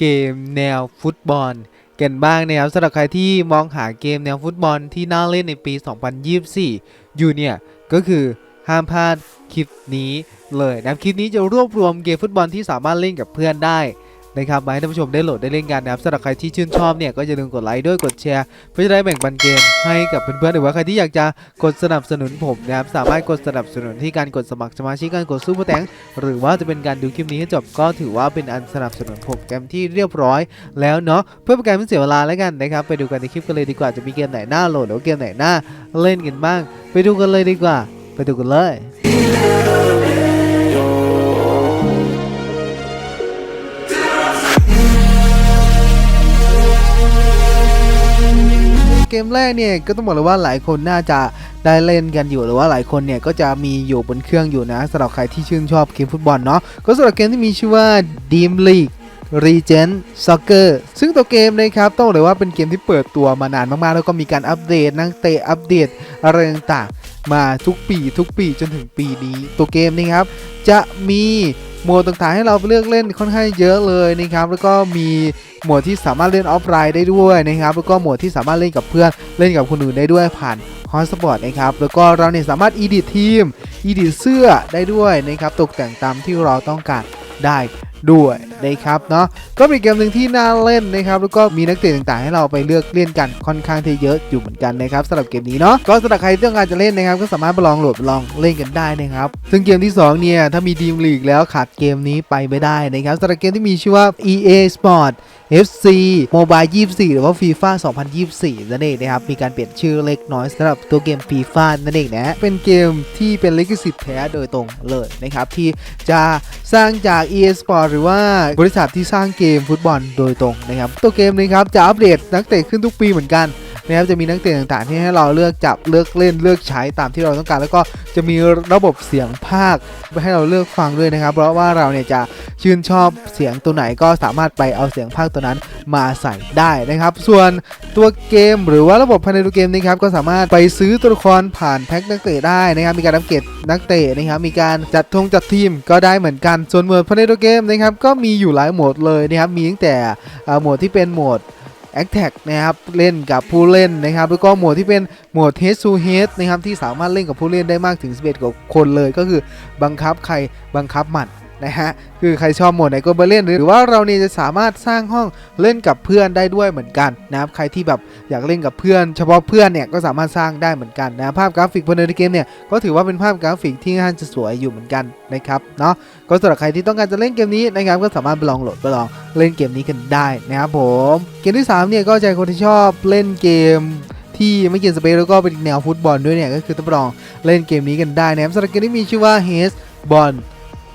เกมแนวฟุตบอลกันบ้างนะครับสำหรับใครที่มองหาเกมแนวฟุตบอลที่น่าเล่นในปี 2024 อยู่เนี่ย ก็คือห้ามพลาดคลิปนี้เลยนะครับคลิปนี้จะรวบรวมเกมฟุตบอลที่สามารถเล่นกับเพื่อนได้ นะครับมาให้ท่านผู้ชมได้โหลดได้เล่นกันนะครับสำหรับใครที่ชื่นชอบเนี่ยก็อย่าลืมกดไลค์ด้วยกดแชร์เพื่อจะได้แบ่งปันเกมให้กับเพื่อนๆหรือว่าใครที่อยากจะกดสนับสนุนผมนะครับสามารถกดสนับสนุนที่การกดสมัครสมาชิกการกดซูเปอร์แตงหรือว่าจะเป็นการดูคลิปนี้ให้จบก็ถือว่าเป็นอันสนับสนุนผมเกมที่เรียบร้อยแล้วเนาะเพื่อเป็นการไม่เสียเวลาแล้วกันนะครับไปดูกันในคลิปกันเลยดีกว่าจะมีเกมไหนน่าโหลดหรือเกมไหนน่าเล่นกันบ้าง ไปดูกันเลยดีกว่า ไปดูกันเลย มแรกเนี่ยก็ต้องบอกเลยว่าหลายคนน่าจะได้เล่นกันอยู่หรือว่าหลายคนเนี่ยก็จะมีอยู่บนเครื่องอยู่นะสำหรับใครที่ชื่นชอบเกมฟุตบอลเนาะก็สำหรับเกมที่มีชื่อว่า Dream League Regent Soccer ซึ่งตัวเกมนะครับต้องเลยว่าเป็นเกมที่เปิดตัวมานานมากๆ แล้วก็มีการอัปเดตนักเตะอัปเดตอะไรต่างๆมาทุกปี ทุกปีจนถึงปีนี้ ตัวเกมนะครับ จะมี โหมดต่างๆให้เราเลือกเล่นค่อนข้างเยอะเลยนะครับแล้วก็มีโหมดที่สามารถเล่นออฟไลน์ได้ด้วยนะครับแล้วก็โหมดที่สามารถเล่นกับเพื่อนเล่นกับคนอื่นได้ด้วยผ่านฮอสปอร์ตนะครับแล้วก็เราเนี่ยสามารถอีดิททีมอีดิทเสื้อได้ด้วยนะครับตกแต่งตามที่เราต้องการได้ ด้วยนะครับเนาะก็เป็นเกมหนึ่งที่น่าเล่นนะครับแล้วก็มีนักเตะต่างๆ ให้เราไปเลือกเล่นกันค่อนข้างที่เยอะอยู่เหมือนกันนะครับสำหรับเกมนี้เนาะก็สำหรับใครที่ต้องการจะเล่นนะครับก็สามารถไปลองโหลดลองเล่นกันได้นะครับซึ่งเกมที่สองเนี่ย ถ้ามีดีมลีกแล้วขาดเกมนี้ไปไม่ได้นะครับสำหรับเกมที่มีชื่อว่า EA Sport FC Mobile 24 หรือว่า FIFA 2024 นั่นเองนะครับ มีการเปลี่ยนชื่อเล็กน้อยสำหรับตัวเกม FIFA นั่นเองนะ เป็นเกมที่เป็นลิขสิทธิ์แท้โดยตรงเลยนะครับ ที่จะสร้างจาก EA Sport หรือว่าบริษัทที่สร้างเกมฟุตบอลโดยตรงนะครับ ตัวเกมนะครับจะอัปเดตนักเตะขึ้นทุกปีเหมือนกัน นะครับจะมีนักเตะต่างๆ ที่ให้เราเลือกจับเลือกเล่นเลือกใช้ตามที่เราต้องการ แล้วก็จะมีระบบเสียงภาคให้เราเลือกฟังด้วยนะครับ เพราะว่าเราเนี่ยจะชื่นชอบเสียงตัวไหนก็สามารถไปเอาเสียงภาคตัวนั้นมาใส่ได้นะครับ ส่วนตัวเกมหรือว่าระบบภายในตัวเกมนะครับก็สามารถไปซื้อตัวละครผ่านแพ็คนักเตะได้นะครับ มีการอัปเกรดนักเตะนะครับ มีการจัดทงจัดทีมก็ได้เหมือนกัน ส่วนโหมดภายในตัวเกมนะครับก็มีอยู่หลายโหมดเลยนะครับ มีตั้งแต่โหมดที่เป็นโหมด แอคแท็กนะครับเล่นกับผู้เล่นนะครับแล้วก็หมวดที่เป็นหมวดเฮดซูเฮดนะครับที่สามารถเล่นกับผู้เล่นได้มากถึง 11กว่าคนเลย ก็คือบังคับใครบังคับหมัด นะฮะคือใครชอบโหมดไหนก็ไปเล่น หรือว่าเราเนี่ยจะสามารถสร้างห้องเล่นกับเพื่อนได้ด้วยเหมือนกันนะครับใครที่แบบอยากเล่นกับเพื่อน เฉพาะเพื่อนเนี่ยก็สามารถสร้างได้เหมือนกันนะภาพกราฟิกภายในเกมเนี่ยก็ถือว่าเป็นภาพกราฟิกที่ค่นข้าจะสวยอยู่เหมือนกันนะครับเนาะก็สำหรับใครที่ต้องการจะเล่นเกมนี้นะครับก็สามารถไปลองโหลดไปลองเล่นเกมนี้กันได้นะครับผมเกมที่3เนี่ยก็จะคนที่ชอบเล่นเกมที่ไม่เกี่ยวสเปซแล้วก็เป็นแนวฟุตบอลด้วยเนี่ยก็คือต้องไปลองเล่นเกมนี้กันได้นะครับสำหรับเกมที่มีชื่อว่า h a s b o l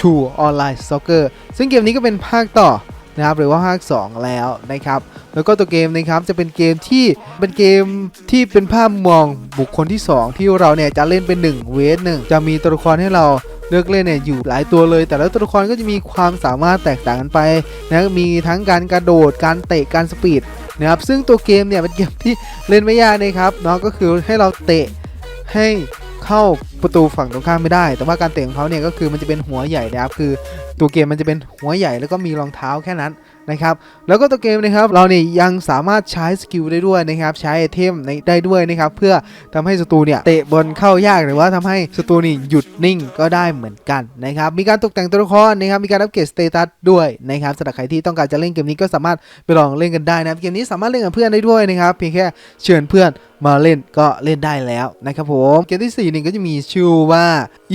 2 Online Soccer ซึ่งเกมนี้ก็เป็นภาคต่อนะครับหรือว่าภาค 2 แล้วนะครับ แล้วก็ตัวเกมนะครับจะเป็นเกมที่เป็นเกมที่เป็นภาพมองบุคคลที่ 2 ที่เราเนี่ยจะเล่นเป็น 1 เวทหนึ่งจะมีตัวละครให้เราเลือกเล่นเนี่ยอยู่หลายตัวเลย แต่ละตัวละครก็จะมีความสามารถแตกต่างกันไปนะมีทั้งการกระโดดการเตะการสปีดนะครับซึ่งตัวเกมเนี่ยเป็นเกมที่เล่นไม่ยากนะครับเนาะก็คือให้เราเตะให้ เข้าประตูฝั่งตรงข้ามไม่ได้ แต่ว่าการเตะของเขาเนี่ยก็คือมันจะเป็นหัวใหญ่นะครับคือตัวเกมมันจะเป็นหัวใหญ่แล้วก็มีรองเท้าแค่นั้นนะครับแล้วก็ตัวเกมนะครับเราเนี่ยยังสามารถใช้สกิลได้ด้วยนะครับใช้ไอเทมได้ด้วยนะครับเพื่อทำให้ศัตรูเนี่ยเตะบอลเข้ายากหรือว่าทำให้ศัตรูนี่หยุดนิ่งก็ได้เหมือนกันนะครับมีการตกแต่งตัวละครนะครับมีการอัปเกรดสเตตัสด้วยนะครับสำหรับใครที่ต้องการจะเล่นเกมนี้ก็สามารถไปลองเล่นกันได้นะครับเกมนี้สามารถเล่นกับเพื่อนได้ด้วยนะครับเพียงแค่เชิญเพื่อน มาเล่นก็เล่นได้แล้วนะครับผมเกมที่สี่นี่ก็จะมีชื่อว่า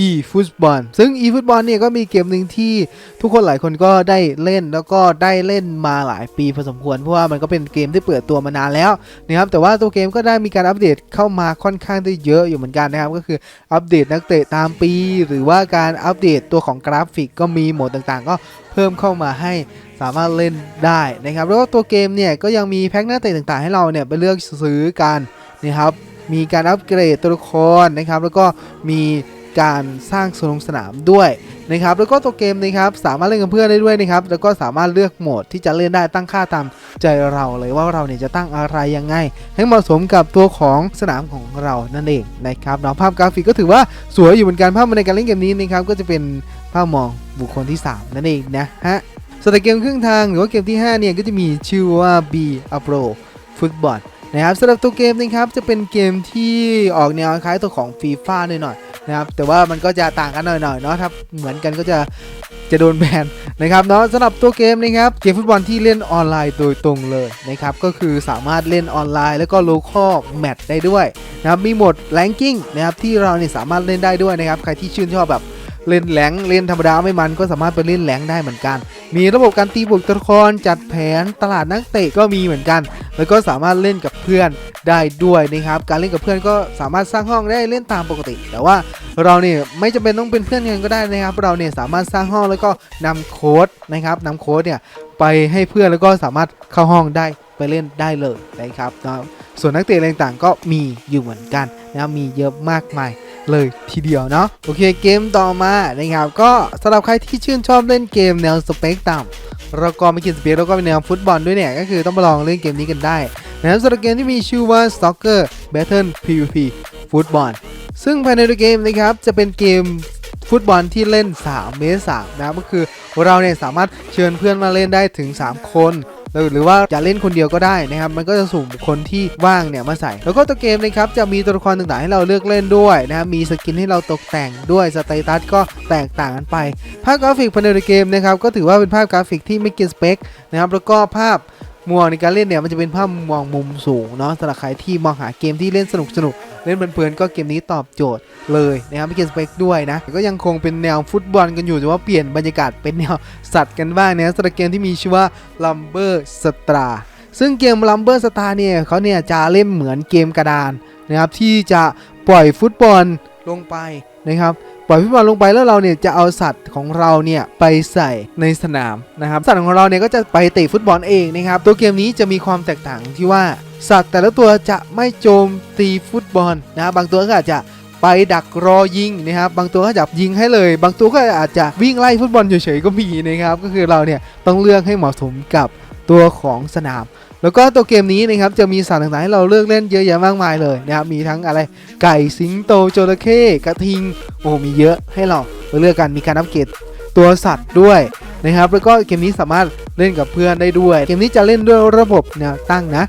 e football ซึ่ง e football เนี่ยก็มีเกมหนึ่งที่ทุกคนหลายคนก็ได้เล่นแล้วก็ได้เล่นมาหลายปีพอสมควร เพราะว่ามันก็เป็นเกมที่เปิดตัวมานานแล้วนะครับแต่ว่าตัวเกมก็ได้มีการอัปเดตเข้ามาค่อนข้างได้เยอะอยู่เหมือนกันนะครับก็คืออัปเดตนักเตะตามปี หรือว่าการอัปเดตตัวของกราฟิกก็มีโหมดต่างๆ ก็เพิ่มเข้ามาให้สามารถเล่นได้นะครับแล้วก็ตัวเกมเนี่ยก็ยังมีแพ็คนักเตะต่างๆ ให้เราเนี่ยไปเลือกซื้อกันนะครับมีการอัปเกรดตัวละครนะครับแล้วก็มี การสร้างสนามสนามด้วยนะครับแล้วก็ตัวเกมนะครับสามารถเล่นกับเพื่อนได้ด้วยนะครับแล้วก็สามารถเลือกโหมดที่จะเล่นได้ตั้งค่าตามใจเราเลยว่าเราเนี่ยจะตั้งอะไรยังไง ให้เหมาะสมกับตัวของสนามของเรานั่นเองนะครับเนาะภาพกราฟิกก็ถือว่าสวยอยู่เหมือนกันภาพในการเล่นเกมนี้นะครับก็จะเป็นภาพมองบุคคลที่ 3 นั่นเองนะฮะส่วนในเกมครึ่งทางหรือว่าเกมที่ 5 เนี่ยก็จะมีชื่อว่า B a p r o Football นะครับสำหรับตัวเกมนะครับจะเป็นเกมที่ออกแนวคล้ายตัวของฟีฟ่าหน่อยๆ นะครับแต่ว่ามันก็จะต่างกันหน่อยๆเนาะถ้าเหมือนกันก็จะจะโดนแบนนะครับเนาะสำหรับตัวเกมนะครับเกมฟุตบอลที่เล่นออนไลน์โดยตรงเลยนะครับก็คือสามารถเล่นออนไลน์แล้วก็โลคอลแมตช์ได้ด้วยนะครับมีโหมดแรงกิ้งนะครับที่เราเนี่ยสามารถเล่นได้ด้วยนะครับใครที่ชื่นชอบแบบ เล่นแหลงเล่นธรรมดาไม่มันก็สามารถไปเล่นแหลงได้เหมือนกัน มีระบบการตีบวกตัวละครจัดแผนตลาดนักเตะก็มีเหมือนกัน แล้วก็สามารถเล่นกับเพื่อนได้ด้วยนะครับ การเล่นกับเพื่อนก็สามารถสร้างห้องได้เล่นตามปกติ แต่ว่าเราเนี่ยไม่จำเป็นต้องเป็นเพื่อนกันก็ได้นะครับ เราเนี่ยสามารถสร้างห้องแล้วก็นำโค้ดนะครับนำโค้ดเนี่ยไปให้เพื่อนแล้วก็สามารถเข้าห้องได้ไปเล่นได้เลยนะครับนะส่วนนักเตะต่างๆก็มีอยู่เหมือนกันนะมีเยอะมากมาย เลยทีเดียวเนาะโอเคเกมต่อมานะครับก็สำหรับใครที่ชื่นชอบเล่นเกมแนวสเปกต่ำแล้วก็ไม่กินสเปียร์แล้วก็เป็นแนวฟุตบอลด้วยเนี่ย ก็คือต้องมาลองเล่นเกมนี้กันได้นะครับสำหรับเกมที่มีชื่อว่า Soccer Battle PvP ฟุตบอลซึ่งภายในเกมนะครับจะเป็นเกมฟุตบอลที่เล่น3เมตร3นะก็คือเราเนี่ยสามารถเชิญเพื่อนมาเล่นได้ถึง 3 คน หรือหรือว่าจะเล่นคนเดียวก็ได้นะครับ มันก็จะสุ่มคนที่ว่างเนี่ยมาใส่ แล้วก็ตัวเกมนะครับจะมีตัวละครต่างๆให้เราเลือกเล่นด้วยนะครับมีสกินให้เราตกแต่งด้วยสเตตัสก็แตกต่างกันไป ภาพกราฟิกภายในเกมนะครับก็ถือว่าเป็นภาพกราฟิกที่ไม่กินสเปคนะครับแล้วก็ภาพ มวงในการเล่นเนี่ยมันจะเป็นภาพมองมุมสูงเนาะสำหรับใครที่มองหาเกมที่เล่นสนุกสนุกเล่นเพลินๆก็เกมนี้ตอบโจทย์เลยนะครับไม่เกินสเปคด้วยนะแต่ก็ยังคงเป็นแนวฟุตบอลกันอยู่แต่ว่าเปลี่ยนบรรยากาศเป็นแนวสัตว์กันบ้างนะสำหรับเกมที่มีชื่อว่า Lumber Star ซึ่งเกม Lumber Star เนี่ยเขาเนี่ยจะเล่นเหมือนเกมกระดานนะครับที่จะปล่อยฟุตบอลลงไปนะครับ ปล่อยฟุตบอลลงไปแล้วเราเนี่ยจะเอาสัตว์ของเราเนี่ยไปใส่ในสนามนะครับสัตว์ของเราเนี่ยก็จะไปเตะฟุตบอลเองนะครับตัวเกมนี้จะมีความแตกต่างที่ว่าสัตว์แต่ละตัวจะไม่โจมตีฟุตบอลนะบางตัวก็อาจจะไปดักรอยิงนะครับบางตัวก็จะยิงให้เลย บางตัวก็อาจจะวิ่งไล่ฟุตบอลเฉยๆก็มีนะครับก็คือเราเนี่ยต้องเลือกให้เหมาะสมกับตัวของสนาม แล้วก็ตัวเกมนี้นะครับจะมีสัตว์ต่างๆให้เราเลือกเล่นเยอะแยะมากมายเลยนะครับมีทั้งอะไรไก่สิงโตจระเข้กระทิงโอ้มีเยอะให้เราเลือกกันมีการอัปเกรดตัวสัตว์ด้วยนะครับแล้วก็เกมนี้สามารถเล่นกับเพื่อนได้ด้วย เกมนี้จะเล่นด้วยระบบแนวตั้งนะ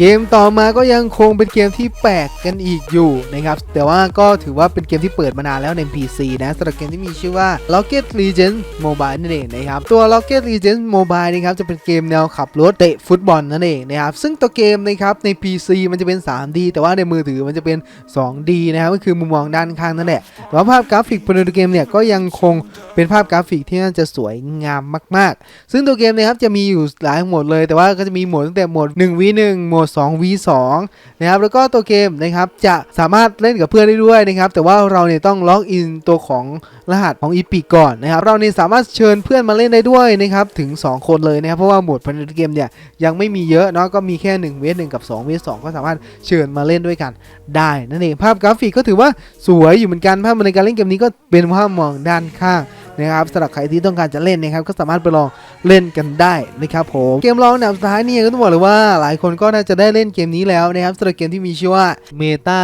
เกมต่อมาก็ยังคงเป็นเกมที่แปลกกันอีกอยู่นะครับ แต่ว่าก็ถือว่าเป็นเกมที่เปิดมานานแล้วใน PC นะสำหรับเกมที่มีชื่อว่า Rocket Legends Mobile นั่นเองนะครับ ตัว Rocket Legends Mobile นะครับจะเป็นเกมแนวขับรถเตะฟุตบอลนั่นเองนะครับ ซึ่งตัวเกมนะครับใน PC มันจะเป็น 3D แต่ว่าในมือถือมันจะเป็น 2D นะครับก็คือมุมมองด้านข้างนั่นแหละแต่ว่าภาพกราฟิกภายในเกมเนี่ยก็ยังคงเป็นภาพกราฟิกที่น่าจะสวยงามมาก ๆ ซึ่งตัวเกมนะครับจะมีอยู่หลายโหมดเลย แต่ว่าก็จะมีโหมดตั้งแต่โหมด 1v1 โหมด 2v2 นะครับแล้วก็ตัวเกมนะครับจะสามารถเล่นกับเพื่อนได้ด้วยนะครับแต่ว่าเราเนี่ยต้องล็อกอินตัวของรหัสของอีพิก่อนนะครับเราเนี่ยสามารถเชิญเพื่อนมาเล่นได้ด้วยนะครับถึง 2 คนเลยนะครับเพราะว่าโหมดภายในเกมเนี่ยยังไม่มีเยอะเนาะก็มีแค่1 v 1กับ2 v 2ก็สามารถเชิญมาเล่นด้วยกันได้นั่นเองภาพกราฟิกก็ถือว่าสวยอยู่เหมือนกันภาพในการเล่นเกมนี้ก็เป็นภาพมองด้านข้าง นะครับสำหรับใครที่ต้องการจะเล่นนะครับก็สามารถไปลองเล่นกันได้นะครับผมเกมรองแนวสุดท้ายนี่ก็ต้องบอกเลยว่าหลายคนก็น่าจะได้เล่นเกมนี้แล้วนะครับสำหรับเกมที่มีชื่อว่า Meta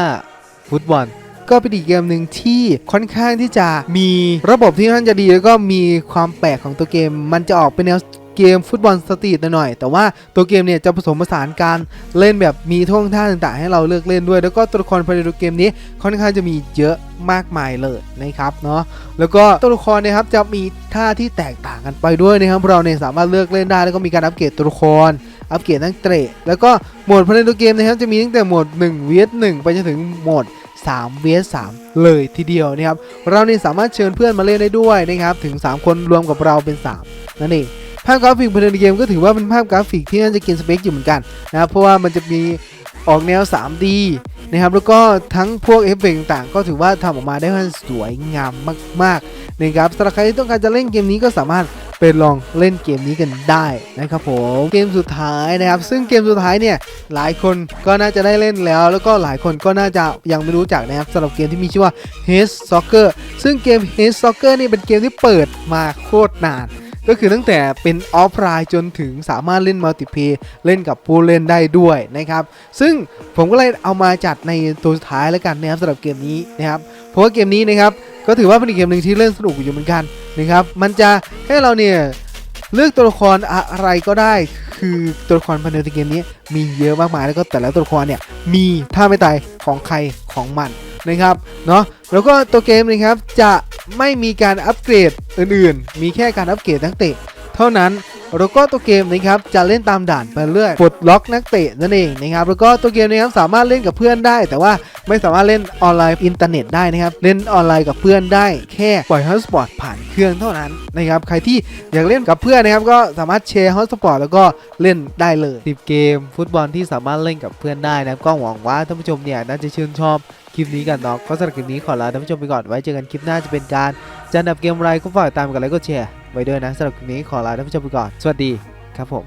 ฟุตบอลก็เป็นอีกเกมหนึ่งที่ค่อนข้างที่จะมีระบบที่ค่อนข้างจะดี แล้วก็มีความแปลกของตัวเกม มันจะออกเป็นแนว เกมฟุตบอลสตรีทหน่อย แต่ว่าตัวเกมเนี่ยจะผสมผสานการเล่นแบบมีท่วงท่าต่างๆ ให้เราเลือกเล่นด้วย แล้วก็ตัวละครภายในตัวเกมนี้ค่อนข้างจะมีเยอะมากมายเลยนะครับเนาะแล้วก็ตัวละครนะครับจะมีท่าที่แตกต่างกันไปด้วยนะครับเราเนี่ยสามารถเลือกเล่นได้แล้วก็มีการอัปเกรดตัวละครอัปเกรดนักเตะแล้วก็โหมดภายในตัวเกมนะครับจะมีตั้งแต่โหมด1 vs 1ไปจนถึงโหมด3 vs 3 เลยทีเดียวนะครับ เราเนี่ยสามารถเชิญเพื่อนมาเล่นได้ด้วยนะครับ ถึง 3 คนรวมกับเราเป็น 3 นั่นเอง ภาพกราฟิกภายในเกมก็ถือว่าเป็นภาพกราฟิกที่น่าจะกินสเปคอยู่เหมือนกันนะครับเพราะว่ามันจะมีออกแนว 3D นะครับ แล้วก็ทั้งพวกเอฟเฟกต์ต่างๆ ก็ถือว่าทำออกมาได้ค่อนข้างสวยงามมากๆนะครับสำหรับใครที่ต้องการจะเล่นเกมนี้ก็สามารถไปลองเล่นเกมนี้กันได้นะครับผมเกมสุดท้ายนะครับ ซึ่งเกมสุดท้ายเนี่ยหลายคนก็น่าจะได้เล่นแล้ว แล้วก็หลายคนก็น่าจะยังไม่รู้จักนะครับสำหรับเกมที่มีชื่อว่า h e a d Soccer ซึ่งเกม h e a d Soccer นี่เป็นเกมที่เปิดมาโคตรนาน ก็คือตั้งแต่เป็นออฟไลน์จนถึงสามารถเล่นมัลติเพย์เล่นกับผู้เล่นได้ด้วยนะครับ ซึ่งผมก็เลยเอามาจัดในตัวสุดท้ายแล้วกันนะครับสำหรับเกมนี้นะครับเพราะว่าเกมนี้นะครับก็ถือว่าเป็นอีกเกมหนึ่งที่เล่นสนุกอยู่เหมือนกันนะครับมันจะให้เราเนี่ยเลือกตัวละครอะไรก็ได้ คือตัวละครภายในเกมนี้มีเยอะมากมายแล้วก็แต่ละตัวละครเนี่ยมีท่าไม่ตายของใครของมันนะครับเนาะแล้วก็ตัวเกมนะครับจะไม่มีการอัปเกรด อื่นๆ มีแค่การอัปเกรดนักเตะ เท่านั้นแล้วก็ตัวเกมนะครับจะเล่นตามด่านไปเรื่อยปลดล็อกนักเตะนั่นเองนะครับแล้วก็ตัวเกมนะครับสามารถเล่นกับเพื่อนได้ แต่ว่าไม่สามารถเล่นออนไลน์อินเทอร์เน็ตได้นะครับเล่นออนไลน์กับเพื่อนได้แค่ปล่อยฮอตสปอตผ่านเครื่องเท่านั้นนะครับใครที่อยากเล่นกับเพื่อนนะครับก็สามารถแชร์ฮอตสปอตแล้วก็เล่นได้เลย10เกม ฟุตบอลที่สามารถเล่นกับเพื่อนได้นะครับก็หวังว่าท่านผู้ชมเนี่ยน่าจะชื่นชอบ คลิปนี้กันเนาะก็สำหรับคลิปนี้ขอลาท่านผู้ชมไปก่อนไว้เจอกันคลิปหน้าจะเป็นการจัดอันดับเกมอะไรก็ฝากตามกันแล้วก็แชร์ไว้ด้วยนะสำหรับคลิปนี้ขอลาท่านผู้ชมไปก่อนสวัสดีครับผม